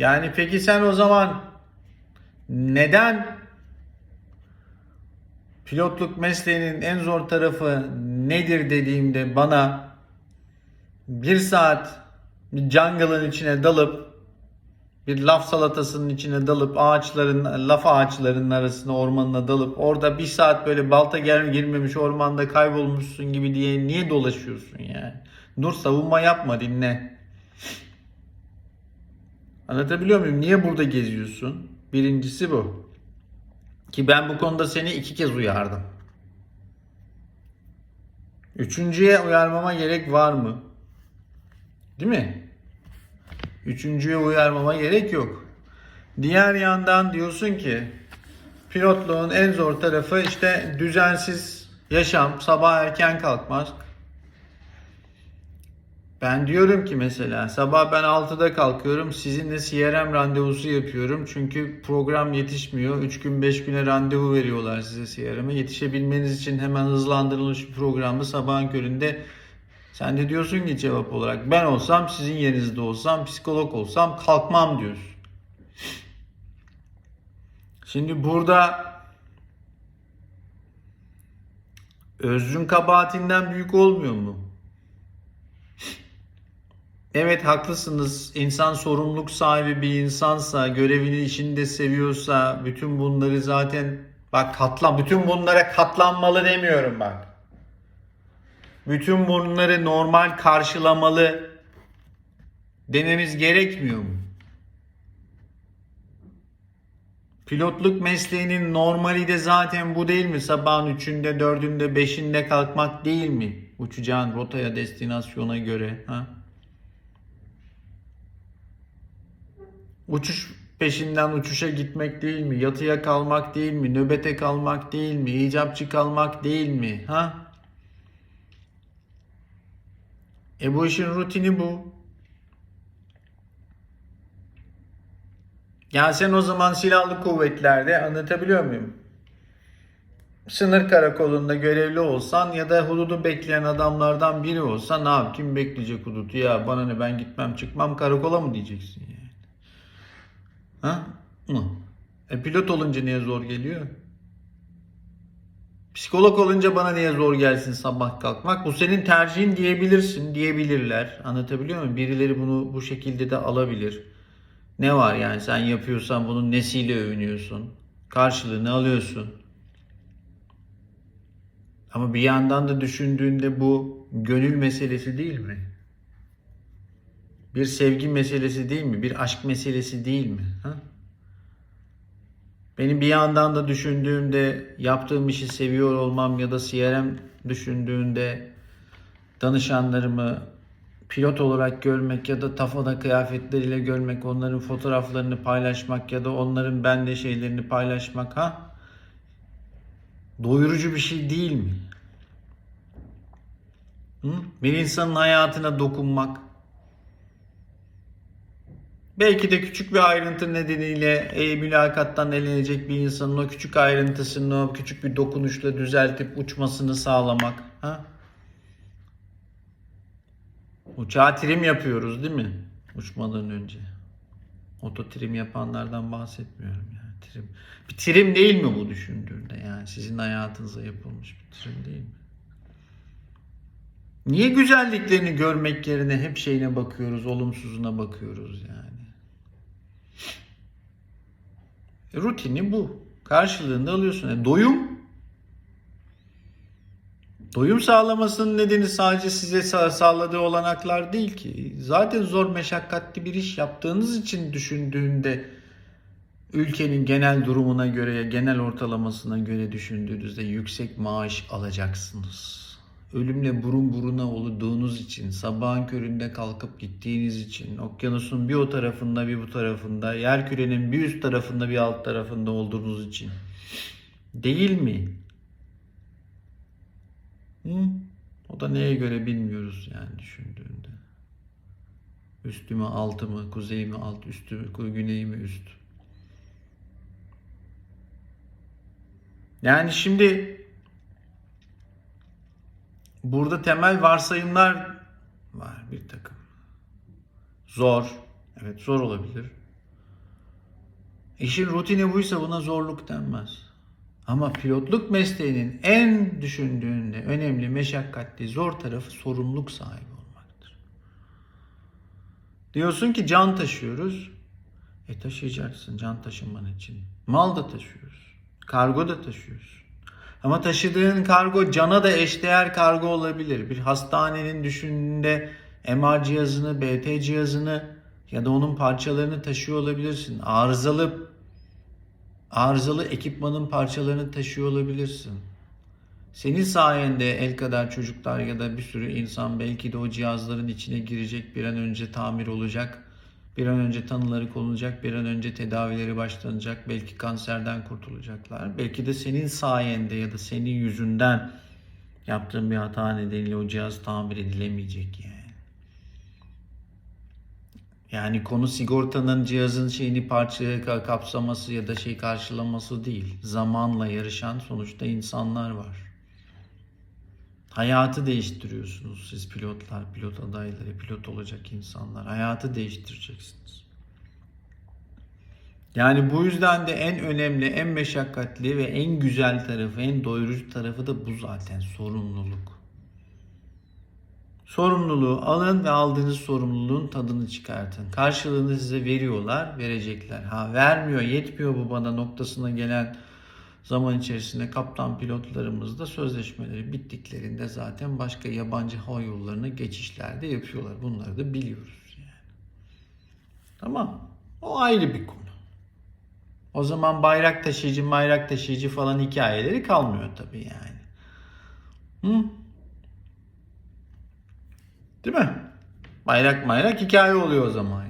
Yani peki sen o zaman neden pilotluk mesleğinin en zor tarafı nedir dediğimde bana bir saat bir jungle'ın içine dalıp bir laf salatasının içine dalıp ağaçların laf ağaçlarının arasına ormanına dalıp orada bir saat böyle balta girmemiş ormanda kaybolmuşsun gibi diye niye dolaşıyorsun yani? Dur savunma yapma dinle. Anlatabiliyor muyum? Niye burada geziyorsun? Birincisi bu. Ki ben bu konuda seni iki kez uyardım. Üçüncüye uyarmama gerek var mı? Değil mi? Üçüncüye uyarmama gerek yok. Diğer yandan diyorsun ki pilotluğun en zor tarafı işte düzensiz yaşam, sabah erken kalkmak. Ben diyorum ki mesela sabah ben 6'da kalkıyorum sizinle CRM randevusu yapıyorum. Çünkü program yetişmiyor. 3 gün 5 güne randevu veriyorlar size CRM'e. Yetişebilmeniz için hemen hızlandırılmış bir programı sabahın köründe sen de diyorsun ki cevap olarak ben olsam sizin yerinizde olsam psikolog olsam kalkmam diyorsun. Şimdi burada özrün kabahatinden büyük olmuyor mu? Evet haklısınız. İnsan sorumluluk sahibi bir insansa, görevini işinde seviyorsa bütün bunları zaten bak katlan bütün bunlara katlanmalı demiyorum bak. Bütün bunları normal karşılamalı dememiz gerekmiyor mu? Pilotluk mesleğinin normali de zaten bu değil mi? Sabahın 3'ünde, 4'ünde, 5'inde kalkmak değil mi? Uçacağın rotaya, destinasyona göre. Ha? Uçuş peşinden uçuşa gitmek değil mi? Yatıya kalmak değil mi? Nöbete kalmak değil mi? İcapçı kalmak değil mi? Ha? E bu işin rutini bu. Ya sen o zaman silahlı kuvvetlerde anlatabiliyor muyum? Sınır karakolunda görevli olsan ya da hududu bekleyen adamlardan biri olsa ne yap? Kim bekleyecek hududu ya bana ne ben gitmem çıkmam karakola mı diyeceksin yani? Ha? Mı? E pilot olunca niye zor geliyor? Psikolog olunca bana niye zor gelsin sabah kalkmak? Bu senin tercihin diyebilirsin, diyebilirler. Anlatabiliyor muyum? Birileri bunu bu şekilde de alabilir. Ne var yani sen yapıyorsan bunun nesiyle övünüyorsun? Karşılığını alıyorsun. Ama bir yandan da düşündüğünde bu gönül meselesi değil mi? Bir sevgi meselesi değil mi? Bir aşk meselesi değil mi? Ha? Benim bir yandan da düşündüğümde yaptığım işi seviyor olmam ya da CRM düşündüğünde danışanlarımı pilot olarak görmek ya da tafada kıyafetleriyle görmek, onların fotoğraflarını paylaşmak ya da onların bende şeylerini paylaşmak ha? Doyurucu bir şey değil mi? Hı? Bir insanın hayatına dokunmak, Belki de küçük bir ayrıntı nedeniyle e, mülakattan elenecek bir insanın o küçük ayrıntısını o küçük bir dokunuşla düzeltip uçmasını sağlamak. Ha? Uçağa trim yapıyoruz değil mi? Uçmadan önce. Oto trim yapanlardan bahsetmiyorum yani. Trim. Bir trim değil mi bu düşündüğünde yani sizin hayatınıza yapılmış bir trim değil mi? Niye güzelliklerini görmek yerine hep şeyine bakıyoruz, olumsuzuna bakıyoruz yani? E, rutini bu. Karşılığında alıyorsun. E, doyum Doyum sağlamasının nedeni sadece size sağ- sağladığı olanaklar değil ki. Zaten zor meşakkatli bir iş yaptığınız için düşündüğünde ülkenin genel durumuna göre, genel ortalamasına göre düşündüğünüzde yüksek maaş alacaksınız. Ölümle burun buruna olduğunuz için, sabahın köründe kalkıp gittiğiniz için, okyanusun bir o tarafında bir bu tarafında, yer kürenin bir üst tarafında bir alt tarafında olduğunuz için. Değil mi? Hı? O da neye göre bilmiyoruz yani düşündüğünde. Üstü mü altı mı, kuzey mi alt, üstü mü, güney mi üst. Yani şimdi burada temel varsayımlar var bir takım. Zor. Evet zor olabilir. İşin rutini buysa buna zorluk denmez. Ama pilotluk mesleğinin en düşündüğünde önemli, meşakkatli, zor tarafı sorumluluk sahibi olmaktır. Diyorsun ki can taşıyoruz. E taşıyacaksın can taşıman için. Mal da taşıyoruz. Kargo da taşıyoruz. Ama taşıdığın kargo cana da eşdeğer kargo olabilir. Bir hastanenin düşündüğünde MR cihazını, BT cihazını ya da onun parçalarını taşıyor olabilirsin. Arızalı arızalı ekipmanın parçalarını taşıyor olabilirsin. Senin sayende el kadar çocuklar ya da bir sürü insan belki de o cihazların içine girecek, bir an önce tamir olacak, bir an önce tanıları konulacak, bir an önce tedavileri başlanacak, belki kanserden kurtulacaklar. Belki de senin sayende ya da senin yüzünden yaptığın bir hata nedeniyle o cihaz tamir edilemeyecek yani. Yani konu sigortanın cihazın şeyini parçaya ka- kapsaması ya da şey karşılaması değil. Zamanla yarışan sonuçta insanlar var. Hayatı değiştiriyorsunuz siz pilotlar, pilot adayları, pilot olacak insanlar. Hayatı değiştireceksiniz. Yani bu yüzden de en önemli, en meşakkatli ve en güzel tarafı, en doyurucu tarafı da bu zaten sorumluluk. Sorumluluğu alın ve aldığınız sorumluluğun tadını çıkartın. Karşılığını size veriyorlar, verecekler. Ha vermiyor, yetmiyor bu bana noktasına gelen zaman içerisinde kaptan pilotlarımız da sözleşmeleri bittiklerinde zaten başka yabancı hava yollarına geçişlerde yapıyorlar. Bunları da biliyoruz yani. Tamam. O ayrı bir konu. O zaman bayrak taşıyıcı, bayrak taşıyıcı falan hikayeleri kalmıyor tabii yani. Hı? Değil mi? Bayrak bayrak hikaye oluyor o zaman